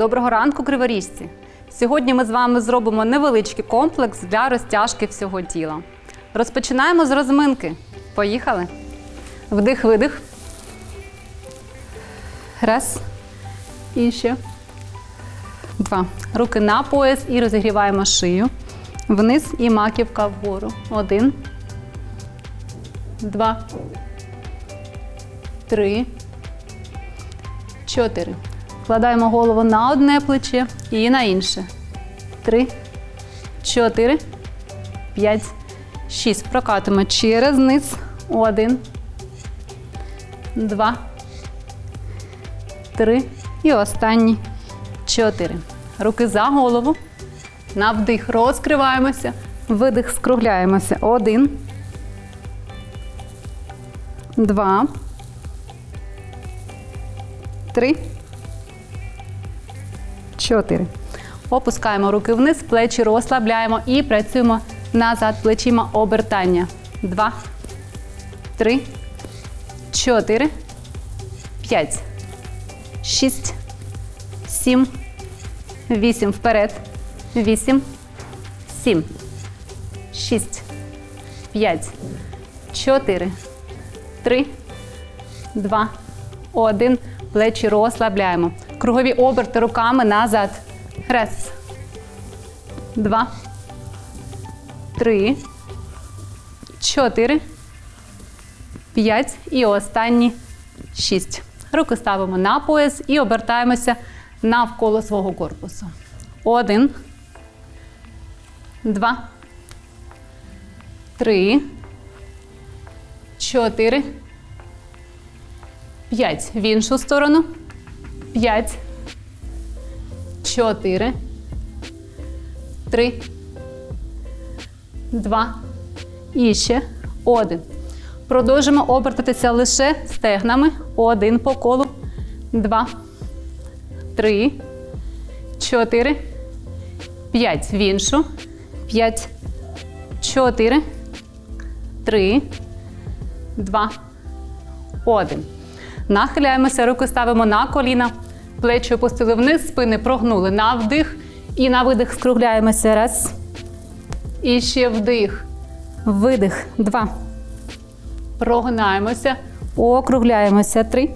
Доброго ранку, криворіжці! Сьогодні ми з вами зробимо невеличкий комплекс для розтяжки всього тіла. Розпочинаємо з розминки. Поїхали. Вдих, видих. Раз. І ще. Два. Руки на пояс і розігріваємо шию. Вниз і маківка вгору. Один. Два. Три. Чотири. Вкладаємо голову на одне плече і на інше. Три, чотири, п'ять, шість. Прокатимо через низ. Один, два, три. І останній. Чотири. Руки за голову. На вдих розкриваємося. Видих скругляємося. Один. Два. Три. Чотири. Опускаємо руки вниз, плечі розслабляємо і працюємо назад плечима обертання. Два, три, чотири, п'ять, шість, сім, вісім. Вперед. Вісім, сім, шість, п'ять, чотири, три, два, один. Плечі розслабляємо. Кругові оберти руками назад. Раз. Два. Три. Чотири. П'ять. І останні шість. Руки ставимо на пояс і обертаємося навколо свого корпусу. Один. Два. Три. Чотири. П'ять. В іншу сторону. П'ять. Чотири. Три. Два. І ще один. Продовжимо обертатися лише стегнами. Один по колу. Два. Три. Чотири. П'ять. В іншу. П'ять. Чотири. Три. Два. Один. Нахиляємося, руки ставимо на коліна, плечі опустили вниз, спини прогнули на вдих і на видих скругляємося. Раз. І ще вдих. Видих. Два. Прогинаємося. Округляємося. Три.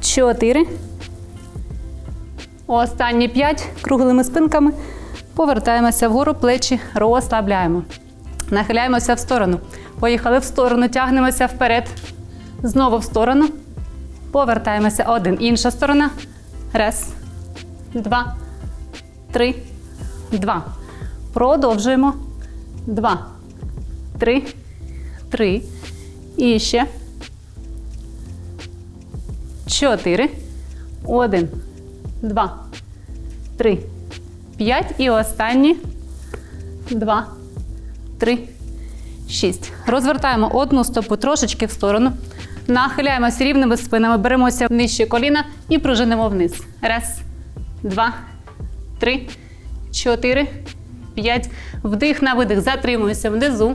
Чотири. Останні п'ять. Круглими спинками. Повертаємося вгору, плечі розслабляємо. Нахиляємося в сторону. Поїхали в сторону, тягнемося вперед. Знову в сторону. Повертаємося один. Інша сторона. Раз, два, три, два. Продовжуємо. Два, три, три. І ще. Чотири. Один, два, три, п'ять. І останні. Два, три, шість. Розвертаємо одну стопу трошечки в сторону. Нахиляємося рівними спинами, беремося нижче коліна і пружинимо вниз. Раз, два, три, чотири, п'ять. Вдих на видих. Затримуємося внизу.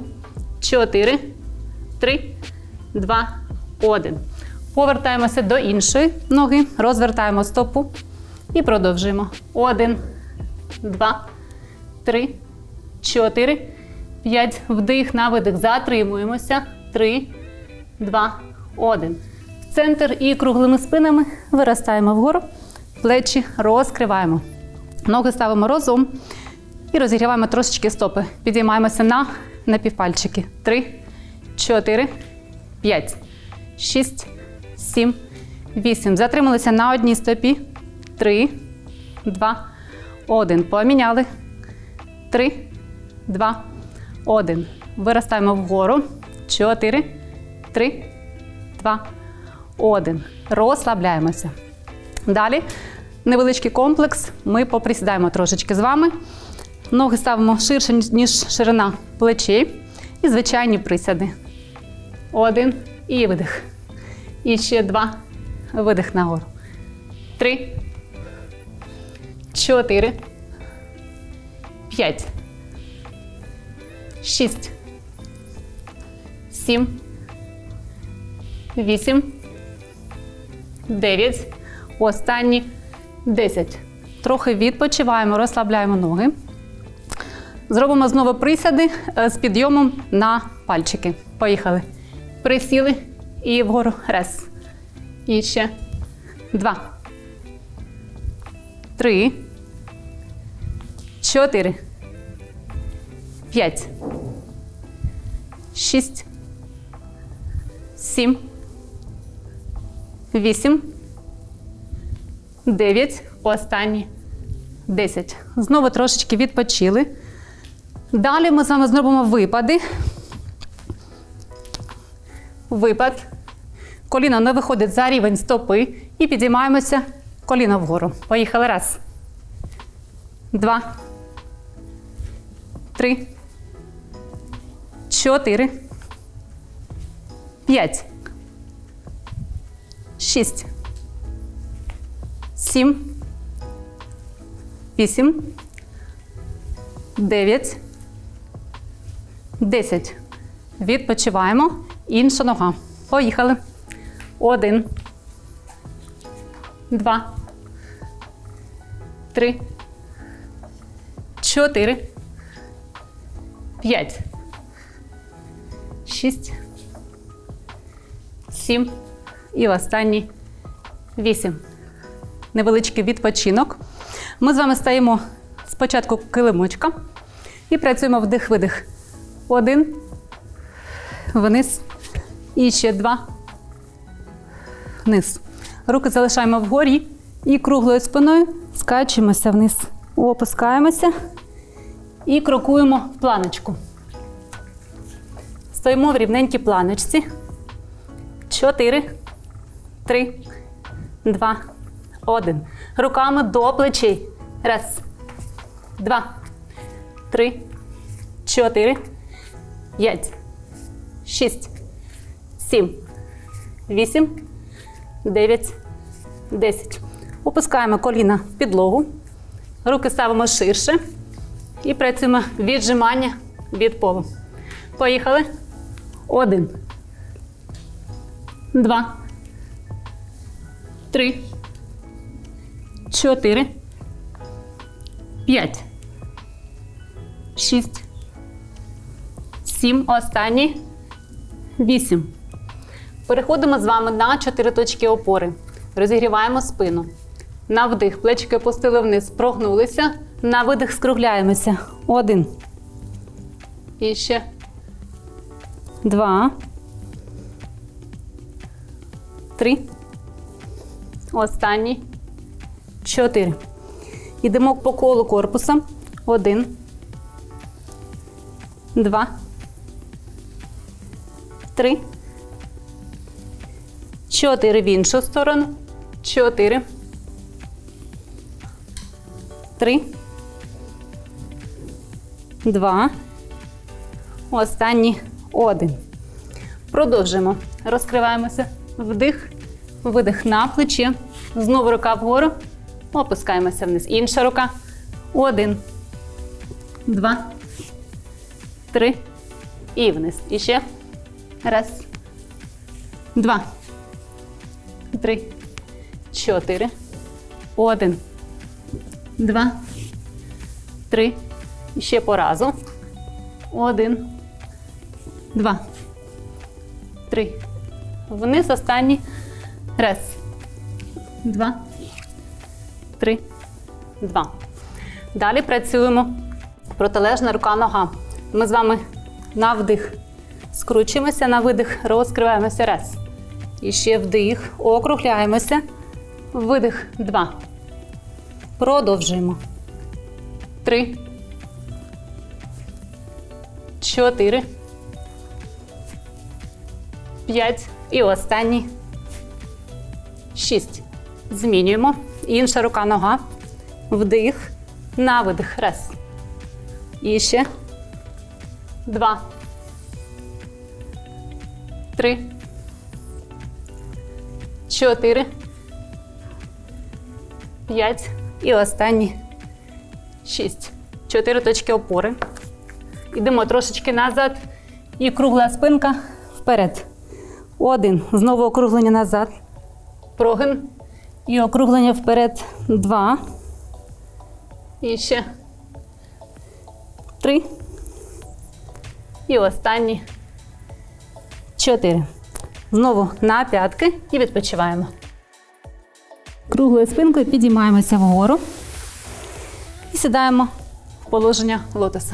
Чотири, три, два, один. Повертаємося до іншої ноги. Розвертаємо стопу і продовжуємо. Один, два, три, чотири, п'ять. Вдих на видих. Затримуємося. Три, два, один. В центр і круглими спинами виростаємо вгору. Плечі розкриваємо. Ноги ставимо разом і розігріваємо трошечки стопи. Підіймаємося на напівпальчики. Три, чотири, п'ять, шість, сім, вісім. Затрималися на одній стопі. Три, два, один. Поміняли. Три, два, один. Виростаємо вгору. Чотири, три, два, один. Розслабляємося. Далі невеличкий комплекс. Ми поприсідаємо трошечки з вами. Ноги ставимо ширше, ніж ширина плечей. І звичайні присяди. Один. І видих. І ще два. Видих нагору. Три. Чотири. П'ять. Шість. Сім. Вісім. Дев'ять. Останні 10. Трохи відпочиваємо, розслабляємо ноги. Зробимо знову присяди е, з підйомом на пальчики. Поїхали. Присіли і вгору. Раз. І ще. Два. Три. Чотири. П'ять. Шість. Сім. Вісім. Дев'ять. Останні. Десять. Знову трошечки відпочили. Далі ми з вами зробимо випади. Випад. Коліно не виходить за рівень стопи і підіймаємося коліно вгору. Поїхали. Раз. Два. Три. Чотири. П'ять. Шість. Сім. Вісім. Дев'ять. Десять. Відпочиваємо. Інша нога. Поїхали. Один. Два. Три. Чотири. П'ять. Шість. Сім. І останній вісім. Невеличкий відпочинок. Ми з вами стаємо спочатку килимочка і працюємо вдих-видих. Один. Вниз. І ще два. Вниз. Руки залишаємо вгорі і круглою спиною скачуємося вниз. Опускаємося і крокуємо в планочку. Стоїмо в рівненькій планочці. Чотири, три, два, один. Руками до плечей. Раз, два, три, чотири, п'ять, шість, сім, вісім, дев'ять, десять. Опускаємо коліна в підлогу. Руки ставимо ширше. І працюємо віджимання від полу. Поїхали. Один. Два. Три. Чотири. П'ять. Шість. Сім. Останні. Вісім. Переходимо з вами на чотири точки опори. Розігріваємо спину. На вдих. Плечики опустили вниз. Прогнулися. На видих скругляємося. Один. І ще. Два. Три. Останній. Чотири. Йдемо по колу корпуса. Один. Два. Три. Чотири в іншу сторону. Чотири. Три. Два. Останній один. Продовжуємо. Розкриваємося. Вдих, видих на плечі. Знову рука вгору. Опускаємося вниз. Інша рука. Один. Два. Три. І вниз. І ще. Раз. Два. Три. Чотири. Один. Два. Три. І ще по разу. Один. Два. Три. Вниз останній. Раз. Два. Три. Два. Далі працюємо. Протилежна рука нога. Ми з вами на вдих. Скручуємося на видих, розкриваємося. Раз. І ще вдих. Округляємося. Видих. Два. Продовжуємо. Три. Чотири. П'ять. І останній. Шість. Змінюємо. Інша рука нога. Вдих. На видих. Раз. І ще. Два. Три. Чотири. П'ять. І останні. Шість. Чотири точки опори. Йдемо трошечки назад. І кругла спинка вперед. Один. Знову округлення назад. Прогин. І округлення вперед. Два. І ще. Три. І останні. Чотири. Знову на п'ятки і відпочиваємо. Круглою спинкою підіймаємося вгору і сідаємо в положення лотоса.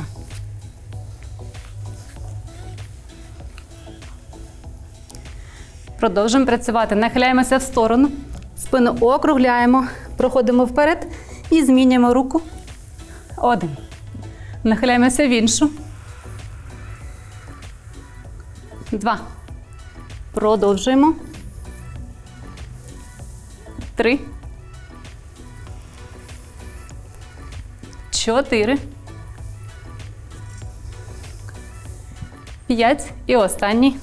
Продовжуємо працювати. Нахиляємося в сторону, спину округляємо, проходимо вперед і змінюємо руку. Один. Нахиляємося в іншу. Два. Продовжуємо. Три. Чотири. П'ять. І останній.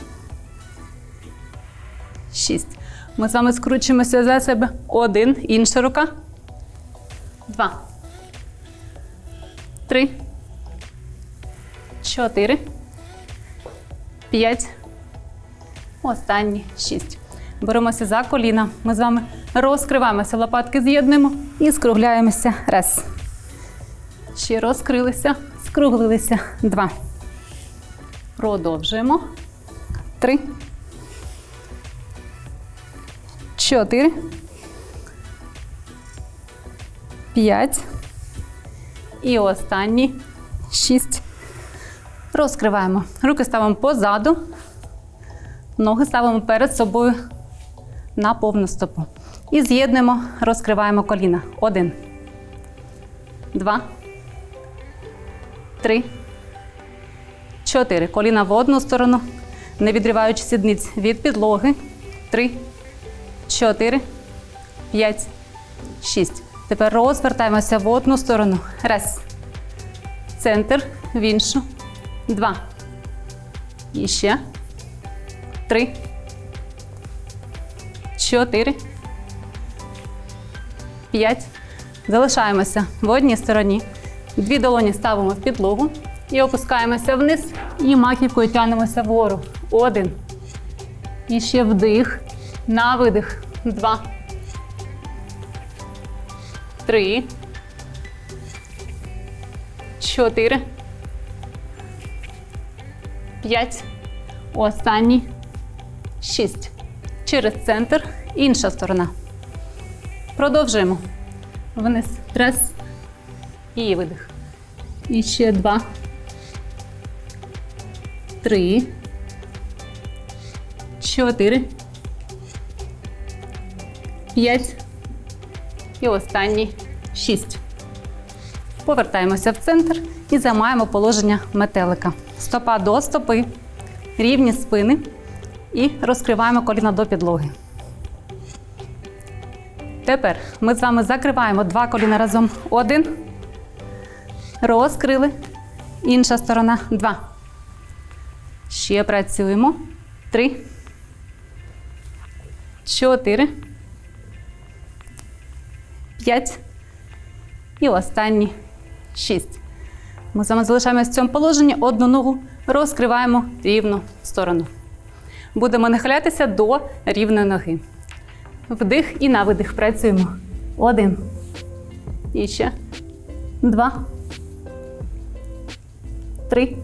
Шість. Ми з вами скручуємося за себе. Один. Інша рука. Два. Три. Чотири. П'ять. Останні шість. Беремося за коліна. Ми з вами розкриваємося, лопатки з'єднуємо і скругляємося. Раз. Ще розкрилися, скруглилися. Два. Продовжуємо. Три. Чотири. П'ять. І останні шість. Розкриваємо. Руки ставимо позаду. Ноги ставимо перед собою на повну стопу. І з'єднуємо, розкриваємо коліна. Один. Два. Три. Чотири. Коліна в одну сторону, не відриваючи сідниць від підлоги. Три. Чотири. П'ять. Шість. Тепер розвертаємося в одну сторону. Раз. Центр в іншу. Два. І ще. Три. Чотири. П'ять. Залишаємося в одній стороні. Дві долоні ставимо в підлогу і опускаємося вниз. І маківкою тягнемося вгору. Один. І ще вдих. На видих. Два. Три. Чотири. П'ять. Останній. Шість. Через центр. Інша сторона. Продовжуємо. Вниз. Раз. І видих. І ще два. Три. Чотири. П'ять. І останній. Шість. Повертаємося в центр і займаємо положення метелика. Стопа до стопи. Рівні спини. І розкриваємо коліна до підлоги. Тепер ми з вами закриваємо два коліна разом. Один. Розкрили. Інша сторона. Два. Ще працюємо. Три. Чотири. П'ять. І останні шість. Ми з вами залишаємося в цьому положенні. Одну ногу розкриваємо рівну сторону. Будемо нахилятися до рівної ноги. Вдих і на видих працюємо. Один. І ще. Два. Три.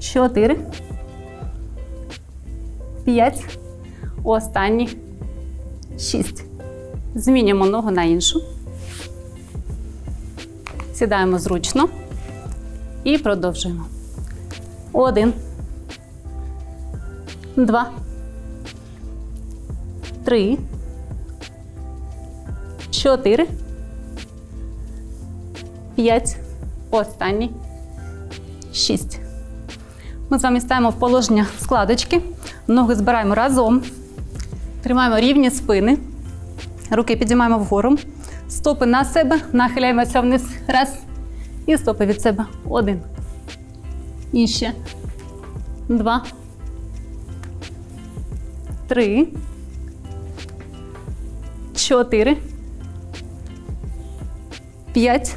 Чотири. П'ять. Останні. Шість. Змінюємо ногу на іншу. Сідаємо зручно. І продовжуємо. Один. Два. Три. Чотири. П'ять. Останній. Шість. Ми з вами ставимо в положення складочки. Ноги збираємо разом. Тримаємо рівні спини. Руки підіймаємо вгору. Стопи на себе. Нахиляємося вниз. Раз. І стопи від себе. Один. І ще. Два. Три. Чотири. П'ять.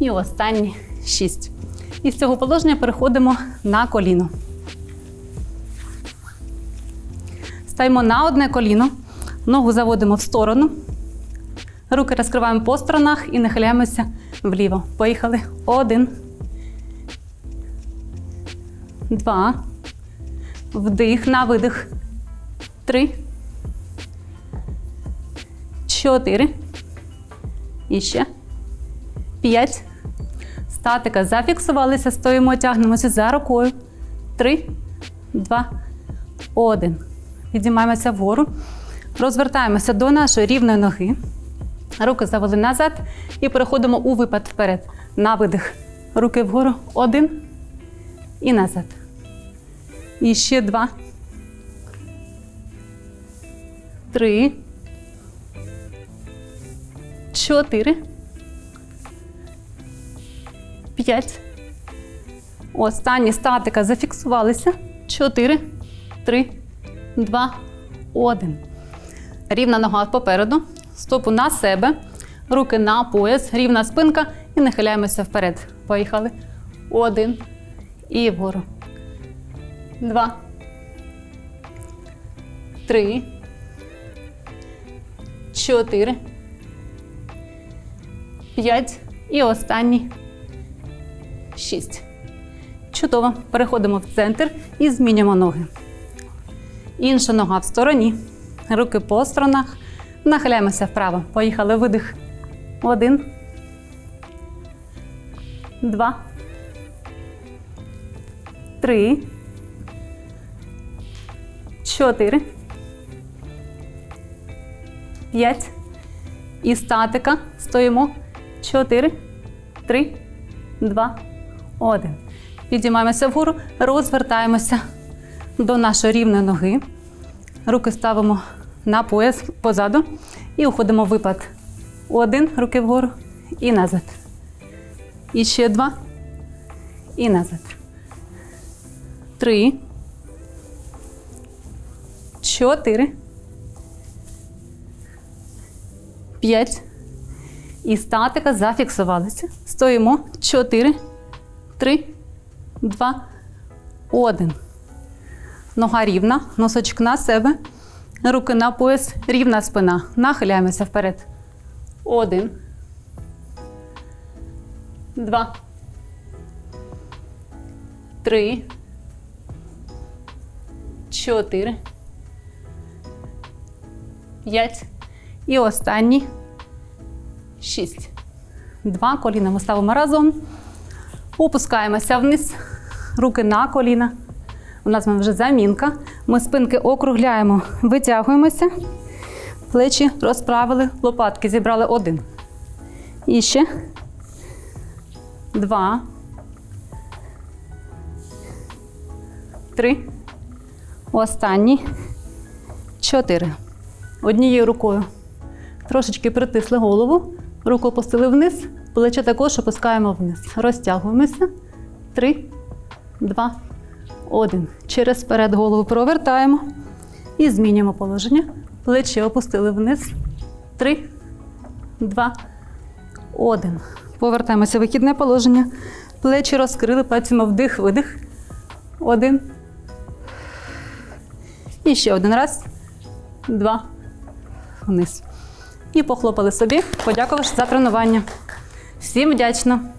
І останні шість. І з цього положення переходимо на коліно. Стаємо на одне коліно. Ногу заводимо в сторону. Руки розкриваємо по сторонах і нахиляємося вліво. Поїхали. Один. Два. Вдих на видих. Три. Чотири. І ще. П'ять. Статика. Зафіксувалися. Стоїмо, тягнемося за рукою. Три, два, один. Підіймаємося вгору. Розвертаємося до нашої рівної ноги. Руки завели назад і переходимо у випад вперед. На видих. Руки вгору. Один. І назад. І ще два. Три. Чотири. П'ять. Останні статика зафіксувалися. Чотири, три, два, один. Рівна нога попереду. Стопу на себе. Руки на пояс, рівна спинка і нахиляємося вперед. Поїхали. Один. І вгору. Два. Три. Чотири. П'ять. І останній. Шість. Чудово. Переходимо в центр і змінюємо ноги. Інша нога в стороні. Руки по сторонах. Нахиляємося вправо. Поїхали. Видих. Один. Два. Три. Чотири. П'ять. І статика. Стоїмо. Чотири. Три. Два. Один. Підіймаємося вгору, розвертаємося до нашої рівної ноги. Руки ставимо на пояс позаду і уходимо в випад. Один, руки вгору і назад. І ще два. І назад. Три. Чотири. П'ять. І статика зафіксувалися. Стоїмо. Чотири. Три. Два. Один. Нога рівна. Носочок на себе. Руки на пояс. Рівна спина. Нахиляємося вперед. Один. Два. Три. Чотири. П'ять. І останній. Шість. Два. Коліна ми ставимо разом. Опускаємося вниз. Руки на коліна. У нас вже замінка. Ми спинки округляємо, витягуємося. Плечі розправили, лопатки зібрали один. І ще. Два. Три. Останні. Чотири. Однією рукою. Трошечки притисли голову. Руку опустили вниз. Плече також опускаємо вниз. Розтягуємося. Три, два, один. Через перед голову провертаємо і змінюємо положення. Плечі опустили вниз. Три, два, один. Повертаємося в вихідне положення. Плечі розкрили, працюємо вдих, видих. Один. І ще один раз. Два. Вниз. І похлопали собі, подякувавши за тренування. Всім вдячна!